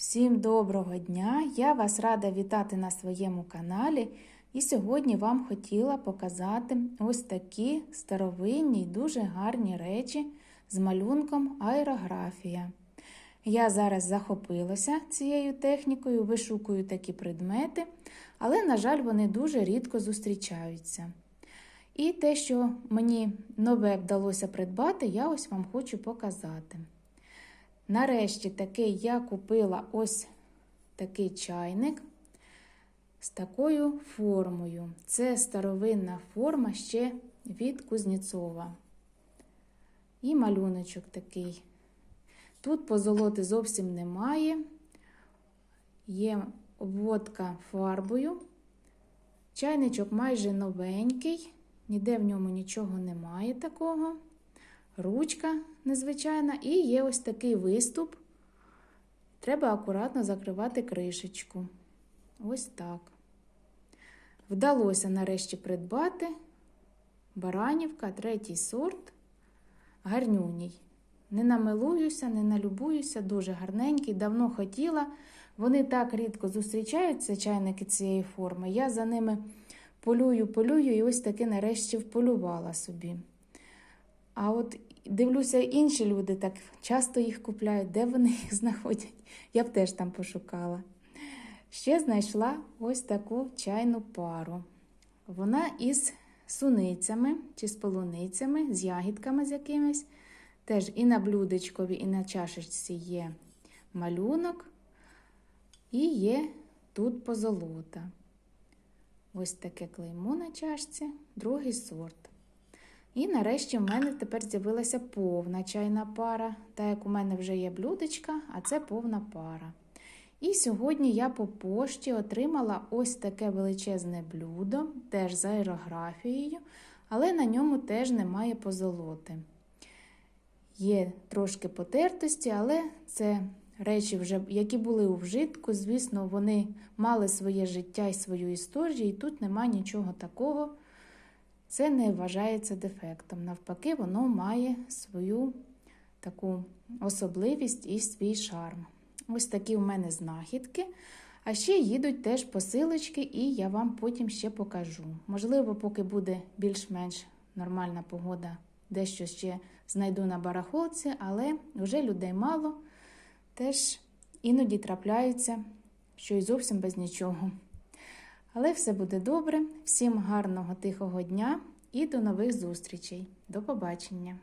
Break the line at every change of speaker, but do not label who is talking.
Всім доброго дня! Я вас рада вітати на своєму каналі. І сьогодні вам хотіла показати ось такі старовинні й дуже гарні речі з малюнком аерографія. Я зараз захопилася цією технікою, вишукую такі предмети, але, на жаль, вони дуже рідко зустрічаються. І те, що мені нове вдалося придбати, я ось вам хочу показати. Нарешті таки я купила ось такий чайник з такою формою. Це старовинна форма ще від Кузнєцова. І малюночок такий. Тут позолоти зовсім немає. Є обводка фарбою. Чайничок майже новенький, ніде в ньому нічого немає такого ручка незвичайна, і є ось такий виступ. Треба акуратно закривати кришечку. Ось так. Вдалося нарешті придбати баранівка, третій сорт, гарнюній. Не намилуюся, не налюбуюся, дуже гарненький, давно хотіла. Вони так рідко зустрічаються, чайники цієї форми. Я за ними полюю, полюю і ось таки нарешті вполювала собі. А от дивлюся, інші люди так часто їх купляють, де вони їх знаходять. Я б теж там пошукала. Ще знайшла ось таку чайну пару. Вона із суницями чи з полуницями, з ягідками з якимись. Теж і на блюдечкові, і на чашечці є малюнок, і є тут позолота. Ось таке клеймо на чашці, другий сорт. І нарешті в мене тепер з'явилася повна чайна пара, так як у мене вже є блюдечка, а це повна пара. І сьогодні я по пошті отримала ось таке величезне блюдо, теж з аерографією, але на ньому теж немає позолоти. Є трошки потертості, але це речі, вже, які були у вжитку. Звісно, вони мали своє життя і свою історію, і тут немає нічого такого. Це не вважається дефектом. Навпаки, воно має свою таку особливість і свій шарм. Ось такі у мене знахідки. А ще їдуть теж посилочки, і я вам потім ще покажу. Можливо, поки буде більш-менш нормальна погода, дещо ще знайду на барахолці, але вже людей мало. Теж іноді трапляються, що й зовсім без нічого. Але все буде добре. Всім гарного тихого дня і до нових зустрічей. До побачення!